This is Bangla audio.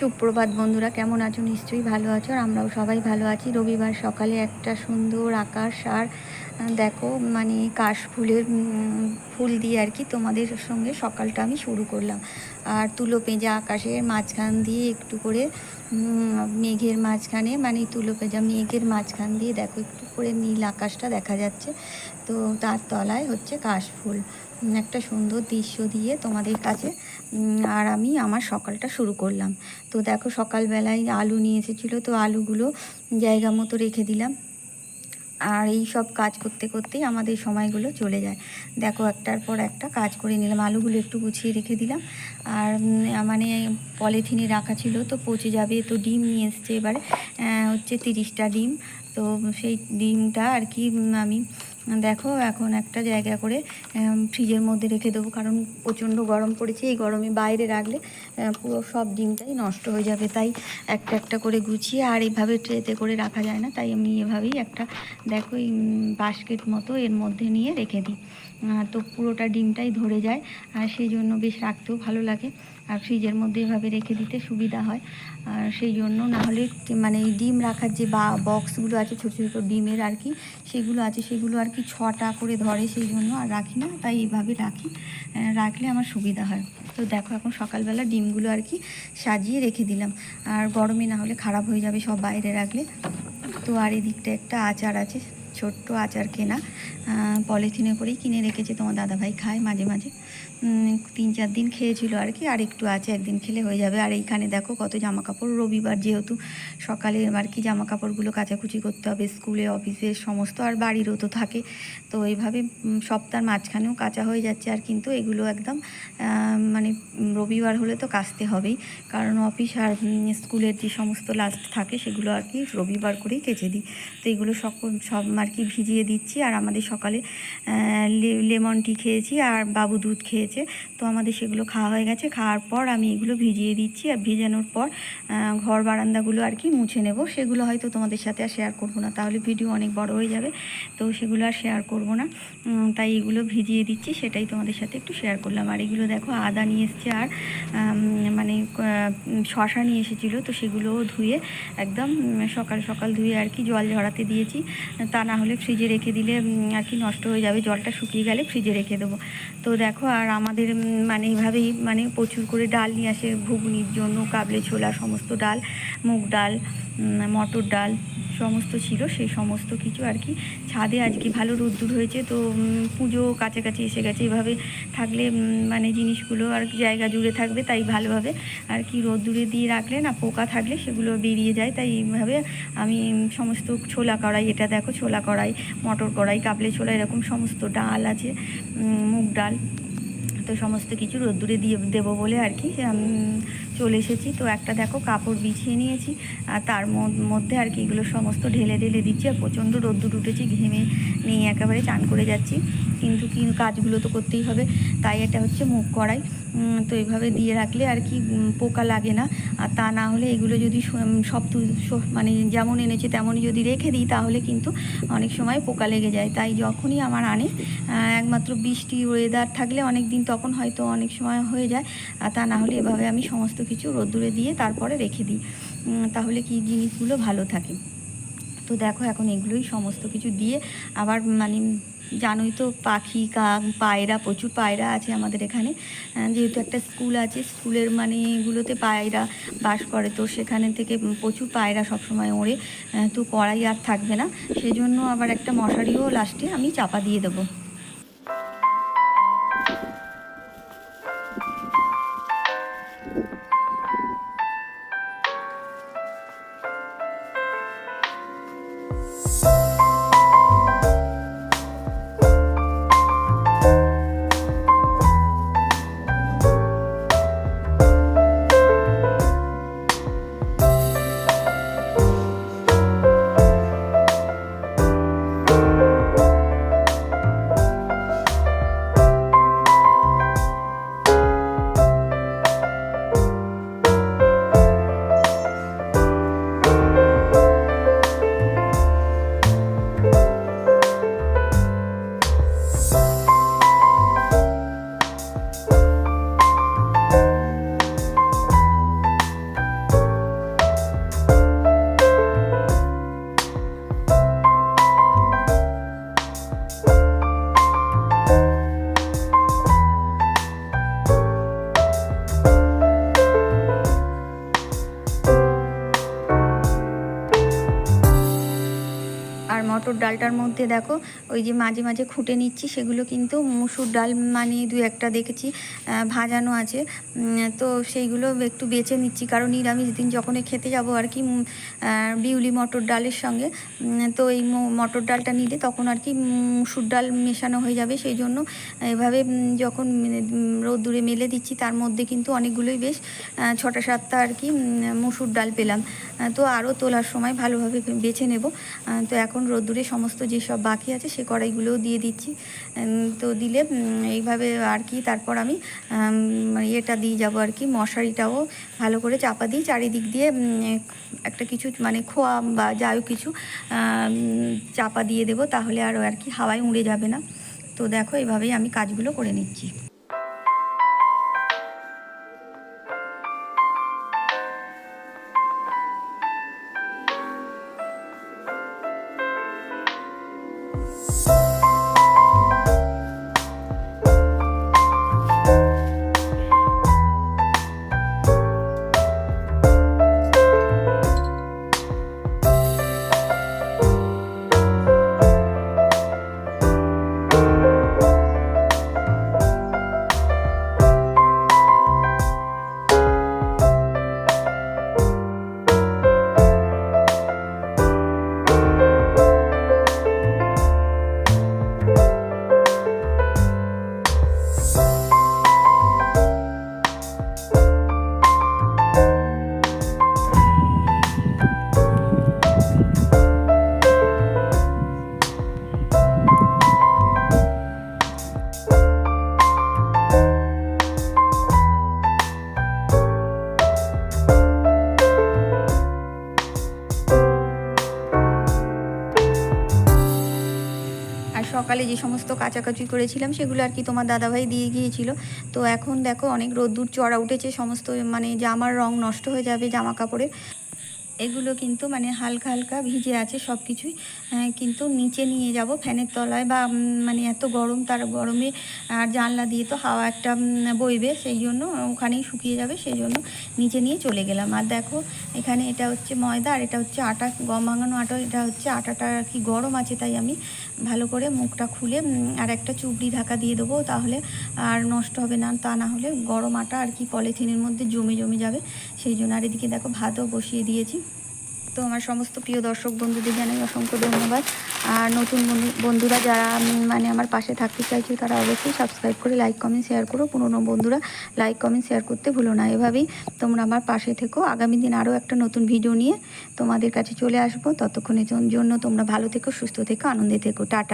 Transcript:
সুপ্রভাত বন্ধুরা, কেমন আছো? নিশ্চয়ই ভালো আছো, আর আমরাও সবাই ভালো আছি। রবিবার সকালে একটা সুন্দর আকাশ, আর দেখো মানে কাশ ফুলের ফুল দিয়ে আর কি তোমাদের সঙ্গে সকালটা আমি শুরু করলাম। আর তুলো পেঁজা আকাশের মাঝখান দিয়ে একটু করে মেঘের মাঝখানে মানে তুলো পেঁজা মেঘের মাঝখান দিয়ে দেখো, একটু করে নীল আকাশটা দেখা যাচ্ছে। তো তার তলায় হচ্ছে কাশ ফুল। একটা সুন্দর দৃশ্য দিয়ে তোমাদের কাছে আর আমি আমার সকালটা শুরু করলাম। তো দেখো সকালবেলায় আলু নিয়ে এসেছিল, তো আলুগুলো জায়গা মতো রেখে দিলাম। আর এই সব কাজ করতে করতেই আমাদের সময়গুলো চলে যায়। দেখো একটার পর একটা কাজ করে নিলাম, আলুগুলো একটু গুছিয়ে রেখে দিলাম। আর মানে পলিথিনে রাখা ছিল, তো পচে যাবে, তো ডিম নিয়ে এসছে এবারে হচ্ছে তিরিশটা ডিম। তো সেই ডিমটা আর কি আমি দেখো, এখন একটা জায়গা করে ফ্রিজের মধ্যে রেখে দেবো, কারণ প্রচণ্ড গরম পড়েছে, এই গরমে বাইরে রাখলে পুরো সব ডিমটাই নষ্ট হয়ে যাবে, তাই একটা একটা করে গুছিয়ে, আর এইভাবে ট্রেতে করে রাখা যায় না, তাই আমি এভাবেই একটা, দেখো, এই বাস্কেট মতো এর মধ্যে নিয়ে রেখে দিই। তো পুরোটা ডিমটাই ধরে যায়, আর সেই জন্য বেশ রাখতেও ভালো লাগে। আর ফ্রিজের মধ্যে এভাবে রেখে দিতে সুবিধা হয়। আর সেই জন্য না হলে মানে ডিম রাখার যে বা বক্সগুলো আছে, ছোটো ছোটো ডিমের আর কি, সেগুলো আছে, সেগুলো আর কি ছটা করে ধরে সেই জন্য আর রাখি না, তাই এইভাবে রাখি। রাখলে আমার সুবিধা হয়। তো দেখো এখন সকালবেলা ডিমগুলো আর কি সাজিয়ে রেখে দিলাম। আর গরমে না হলে খারাপ হয়ে যাবে সব বাইরে রাখলে। তো আর এদিকটা একটা আচার আছে ছোট্ট আচার কেনা পলিথিনে করেই কিনে রেখেছে তোমার দাদাভাই খায় মাঝে মাঝে। তিন চার দিন খেয়েছিল আর কি, আর একটু আছে, একদিন খেলে হয়ে যাবে। আর এইখানে দেখো কত জামা কাপড় রবিবার যেহেতু সকালে আর কি জামা কাপড়গুলো কাচাকুচি করতে হবে, স্কুলে, অফিসে, সমস্ত আর বাড়িরও তো থাকে। তো এইভাবে সপ্তাহের মাঝখানেও কাঁচা হয়ে যাচ্ছে আর কিন্তু এগুলো একদম মানে রবিবার হলে তো কাচতে হবেই। কারণ অফিস আর স্কুলের যে সমস্ত লাস্ট থাকে সেগুলো আর কি রবিবার করেই কেচে দিই। তো এগুলো সকল, সব আর কি ভিজিয়ে দিচ্ছি আর আমাদের সকালে লেমন টি খেয়েছি আর বাবু দুধ খেয়েছে। তো আমাদের সেগুলো খাওয়া হয়ে গেছে। খাওয়ার পর আমি এগুলো ভিজিয়ে দিচ্ছি আর ভিজানোর পর ঘর বারান্দাগুলো আর কি মুছে নেব। সেগুলো হয়তো তোমাদের সাথে আর শেয়ার করব না। তাহলে ভিডিও অনেক বড় হয়ে যাবে। তো সেগুলো আর শেয়ার করব না। তাই এগুলো ভিজিয়ে দিচ্ছি। সেটাই তোমাদের সাথে একটু শেয়ার করলাম। আর এগুলো দেখো আদা নিয়ে এসছে আর মানে শশা নিয়ে এসেছিল। তো সেগুলোও ধুয়ে একদম সকাল সকাল ধুয়ে আর কি জল ঝরাতে দিয়েছি। তা না হলে ফ্রিজে রেখে দিলে আর কি নষ্ট হয়ে যাবে, জলটা শুকিয়ে গেলে ফ্রিজে রেখে দেবো। তো দেখো, আর আমাদের মানে এইভাবেই মানে প্রচুর করে ডাল নিয়ে আসে, ঘুগনির জন্য, কাবলে ছোলা, সমস্ত ডাল, মুগ ডাল মটর ডাল, সমস্ত ছিল, সেই সমস্ত কিছু আর কি। ছাদে আজকে ভালো রোদ্দুর হয়েছে, তো পুজো কাছাকাছি এসে গেছে। এভাবে থাকলে মানে জিনিসগুলো আর কি জায়গা জুড়ে থাকবে, তাই ভালোভাবে। আর কি রোদ্দুরে দিয়ে রাখলে না, পোকা থাকলে সেগুলো বেরিয়ে যায়, তাই এইভাবে আমি সমস্ত ছোলা কড়াই, এটা দেখো, ছোলা কড়াই, মটর কড়াই, কাবলে ছোলা, এরকম সমস্ত ডাল আছে মুগ ডাল। তো সমস্ত কিছু রোদ্দুরে দিয়ে দেবো বলে আর কি চলে এসেছি। তো একটা দেখো কাপড় বিছিয়ে নিয়েছি, আর তার মধ্যে আর কি এগুলো সমস্ত ঢেলে ঢেলে দিচ্ছি, আর প্রচণ্ড রোদ্দুর উঠেছি, ঘেমে নিয়ে একেবারে চান করে যাচ্ছি। কিন্তু কি, কাজগুলো তো করতেই হবে। তাই এটা হচ্ছে মুখ কড়াই। তো এভাবে দিয়ে রাখলে আর কি পোকা লাগে না। আর তা না হলে এগুলো যদি সব মানে যেমন এনেছে তেমনই যদি রেখে দিই, তাহলে কিন্তু অনেক সময় পোকা লেগে যায়। তাই যখনই আমার আনে একমাত্র বৃষ্টি ওয়েদার থাকলে অনেক দিন তখন হয়তো অনেক সময় হয়ে যায়। আর তা না হলে এভাবে আমি সমস্ত কিছু রোদ্দুরে দিয়ে তারপরে রেখে দিই। তাহলে কি জিনিসগুলো ভালো থাকে। তো দেখো এখন এগুলোই সমস্ত কিছু দিয়ে আবার মানে জানোই তো পাখি, কাক, পায়রা, প্রচুর পায়রা আছে আমাদের এখানে। যেহেতু একটা স্কুল আছে, স্কুলের মানে এগুলোতে পায়রা বাস করে, তো সেখানে থেকে প্রচুর পায়রা সবসময় ওড়ে। তো কড়াই আর থাকবে না। সেজন্য আবার একটা মশারিও লাস্টে আমি চাপা দিয়ে দেবো। ডালটার মধ্যে দেখো, ওই যে মাঝে মাঝে খুঁটে নিচ্ছি, সেগুলো কিন্তু মুসুর ডাল মানে দু একটা দেখেছি ভাজানো আছে। তো সেইগুলো একটু বেছে নিচ্ছি, কারণ নিরামিষ দিন যখন খেতে যাব আর কি বিউলি মটর ডালের সঙ্গে তো এই মটর ডালটা নিলে তখন আর কি মুসুর ডাল মেশানো হয়ে যাবে, সেই জন্য এভাবে যখন রোদ্দুরে মেলে দিচ্ছি, তার মধ্যে কিন্তু অনেকগুলোই বেশ ছটা সাতটা আর কি মুসুর ডাল পেলাম। তো আরও তোলার সময় ভালোভাবে বেছে নেব। তো এখন রোদ্দুরে সমস্ত যেসব বাকি আছে সে কড়াইগুলোও দিয়ে দিচ্ছি। তো দিলে এইভাবে আর কি তারপর আমি উম, ইয়েটা দিয়ে যাব আর কি মশারিটাও ভালো করে চাপা দিই চারিদিক দিয়ে একটা কিছু মানে খোয়া বা যাই হোক কিছু চাপা দিয়ে দেবো তাহলে আর আর কি হাওয়ায় উড়ে যাবে না। তো দেখো এইভাবেই আমি কাজগুলো করে নিচ্ছি। সকালে যে সমস্ত কাচাকাচি করেছিলাম, সেগুলো আর কি তোমার দাদাভাই দিয়ে গিয়েছিল। তো এখন দেখো অনেক রোদ্দুর চড়া উঠেছে, সমস্ত মানে জামার রং নষ্ট হয়ে যাবে জামা কাপড়ের এগুলো কিন্তু মানে হালকা হালকা ভিজে আছে সব কিছুই কিন্তু নিচে নিয়ে যাব ফ্যানের তলায় বা মানে এত গরম তার গরমে আর জানলা দিয়ে তো হাওয়া একটা বইবে, সেই জন্য ওখানেই শুকিয়ে যাবে, সেই জন্য নিচে নিয়ে চলে গেলাম। আর দেখো, এখানে এটা হচ্ছে ময়দা আর এটা হচ্ছে আটা, গম ভাঙানো আটা, এটা হচ্ছে আটাটা আর কি গরম আছে তাই আমি ভালো করে মুখটা খুলে আর একটা চুবড়ি ঢাকা দিয়ে দেবো তাহলে আর নষ্ট হবে না, তা না হলে গরম আটা আর কি পলিথিনের মধ্যে জমে জমে যাবে। সেই জন্য আর এদিকে দেখো ভাতও বসিয়ে দিয়েছি। তো আমার সমস্ত প্রিয় দর্শক বন্ধুদের জানাই অসংখ্য ধন্যবাদ। আর নতুন বন্ধু- বন্ধুরা যারা মানে আমার পাশে থাকতে চাইছে তারা অবশ্যই সাবস্ক্রাইব করে লাইক কমেন্ট শেয়ার করো। পুরনো বন্ধুরা লাইক কমেন্ট শেয়ার করতে ভুলো না। এভাবেই তোমরা আমার পাশে থেকো। আগামী দিন আরও একটা নতুন ভিডিও নিয়ে তোমাদের কাছে চলে আসব। ততক্ষণের জন্য তোমরা ভালো থেকো, সুস্থ থেকো, আনন্দে থেকো। টাটা।